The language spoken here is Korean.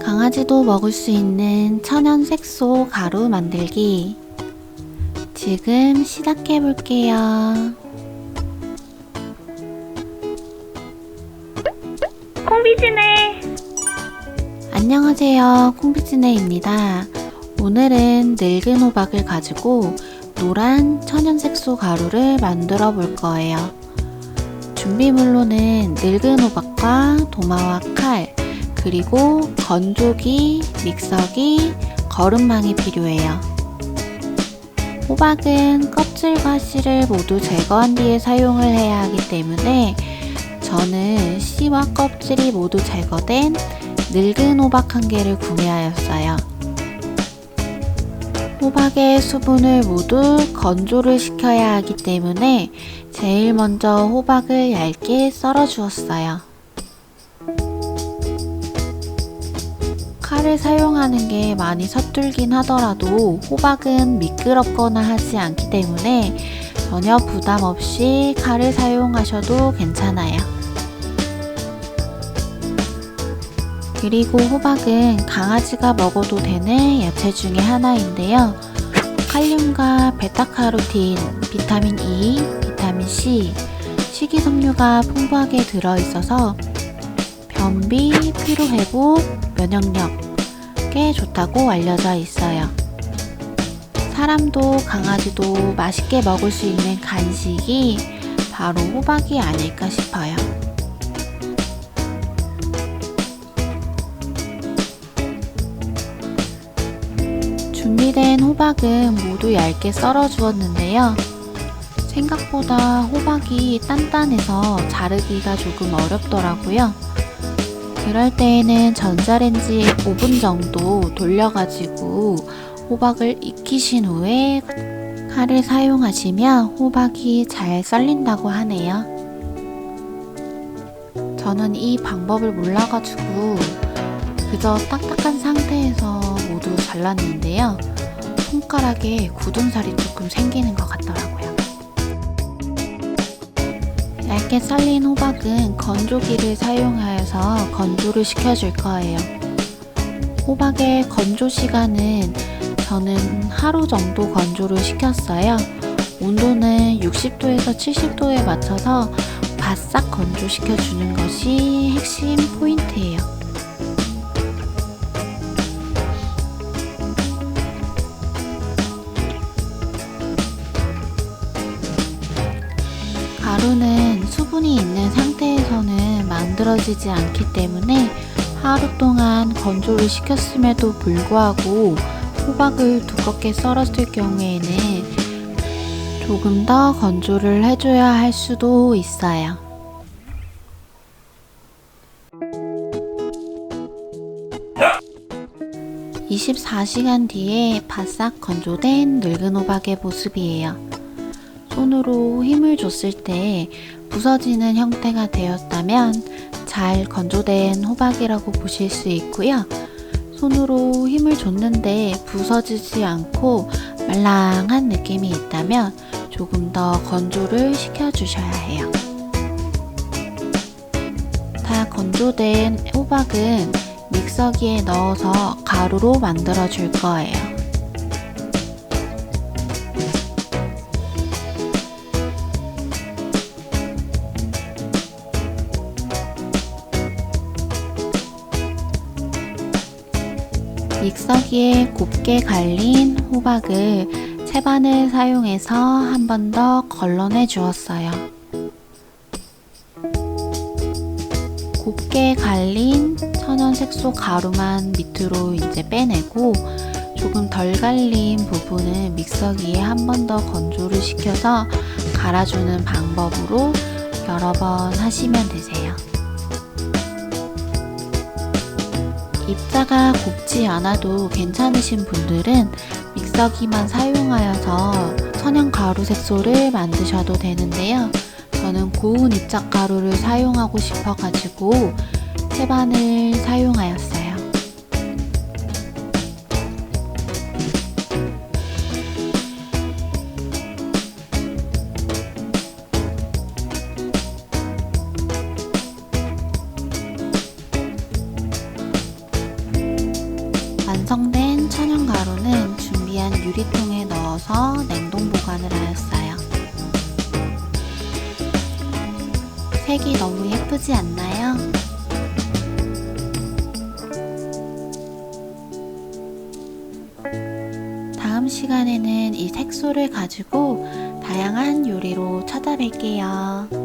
강아지도 먹을 수 있는 천연 색소 가루 만들기. 지금 시작해 볼게요. 콩비지네. 안녕하세요. 콩비지네입니다. 오늘은 늙은 호박을 가지고 노란 천연 색소 가루를 만들어 볼 거예요. 준비물로는 늙은 호박과 도마와 칼, 그리고 건조기, 믹서기, 거름망이 필요해요. 호박은 껍질과 씨를 모두 제거한 뒤에 사용을 해야 하기 때문에 저는 씨와 껍질이 모두 제거된 늙은 호박 한 개를 구매하였어요. 호박의 수분을 모두 건조를 시켜야 하기 때문에 제일 먼저 호박을 얇게 썰어 주었어요. 칼을 사용하는 게 많이 서툴긴 하더라도 호박은 미끄럽거나 하지 않기 때문에 전혀 부담 없이 칼을 사용하셔도 괜찮아요. 그리고 호박은 강아지가 먹어도 되는 야채 중에 하나인데요. 칼륨과 베타카로틴, 비타민 E, 비타민 C, 식이섬유가 풍부하게 들어있어서 변비, 피로 회복, 면역력에 좋다고 알려져 있어요. 사람도 강아지도 맛있게 먹을 수 있는 간식이 바로 호박이 아닐까 싶어요. 준비된 호박은 모두 얇게 썰어 주었는데요. 생각보다 호박이 단단해서 자르기가 조금 어렵더라고요. 그럴 때에는 전자레인지에 5분 정도 돌려가지고 호박을 익히신 후에 칼을 사용하시면 호박이 잘 썰린다고 하네요. 저는 이 방법을 몰라가지고 그저 딱딱한 상태에서 모두 잘랐는데요. 손가락에 굳은 살이 조금 생기는 것 같더라고요. 얇게 썰린 호박은 건조기를 사용하여서 건조를 시켜줄 거예요. 호박의 건조 시간은 저는 하루 정도 건조를 시켰어요. 온도는 60도에서 70도에 맞춰서 바싹 건조시켜 주는 것이 핵심 포인트예요. 만들어지지 않기 때문에 하루 동안 건조를 시켰음에도 불구하고 호박을 두껍게 썰었을 경우에는 조금 더 건조를 해줘야 할 수도 있어요. (24시간) 뒤에 바싹 건조된 늙은 호박의 모습이에요. 손으로 힘을 줬을 때 부서지는 형태가 되었다면 잘 건조된 호박이라고 보실 수 있고요. 손으로 힘을 줬는데 부서지지 않고 말랑한 느낌이 있다면 조금 더 건조를 시켜주셔야 해요. 다 건조된 호박은 믹서기에 넣어서 가루로 만들어 줄 거예요. 믹서기에 곱게 갈린 호박을 채반을 사용해서 한 번 더 걸러내 주었어요. 곱게 갈린 천연 색소 가루만 밑으로 이제 빼내고 조금 덜 갈린 부분은 믹서기에 한 번 더 건조를 시켜서 갈아주는 방법으로 여러 번 하시면 되세요. 입자가 곱지 않아도 괜찮으신 분들은 믹서기만 사용하여서 천연 가루 색소를 만드셔도 되는데요. 저는 고운 입자 가루를 사용하고 싶어가지고 채반을 사용하였어요. 완 유리통에 넣어서 냉동 보관을 하였어요. 색이 너무 예쁘지 않나요? 다음 시간에는 이 색소를 가지고 다양한 요리로 찾아뵐게요.